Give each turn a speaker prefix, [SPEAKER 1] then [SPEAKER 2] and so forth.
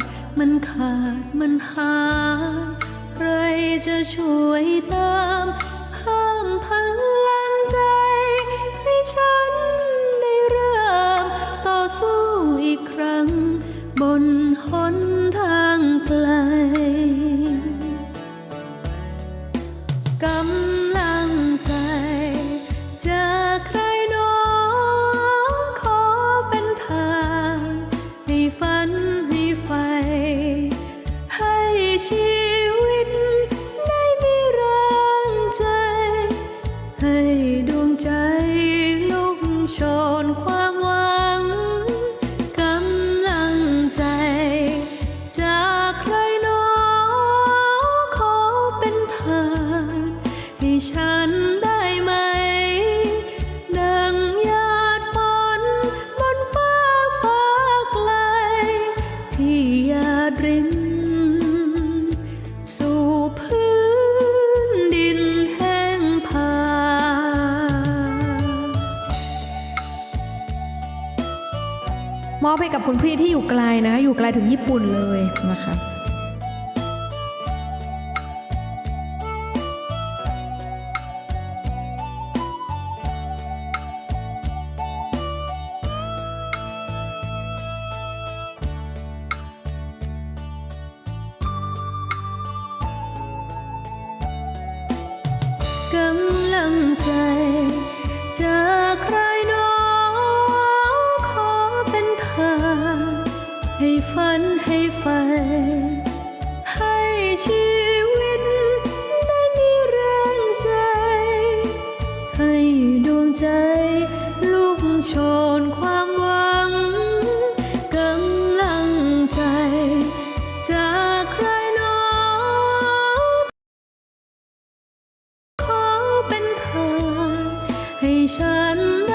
[SPEAKER 1] ด มันขาดมันหายใครจะช่วยตามเพิ่มพลังใจ ให้ฉันได้เริ่มต่อสู้อีกครั้ง บนหนทางไกลกำ หยาดรินสู่พื้นดินแห้งผาก
[SPEAKER 2] มอบให้กับคุณพี่ที่อยู่ไกลนะคะอยู่ไกลถึงญี่ปุ่นเลยนะคะ
[SPEAKER 1] กำลั 山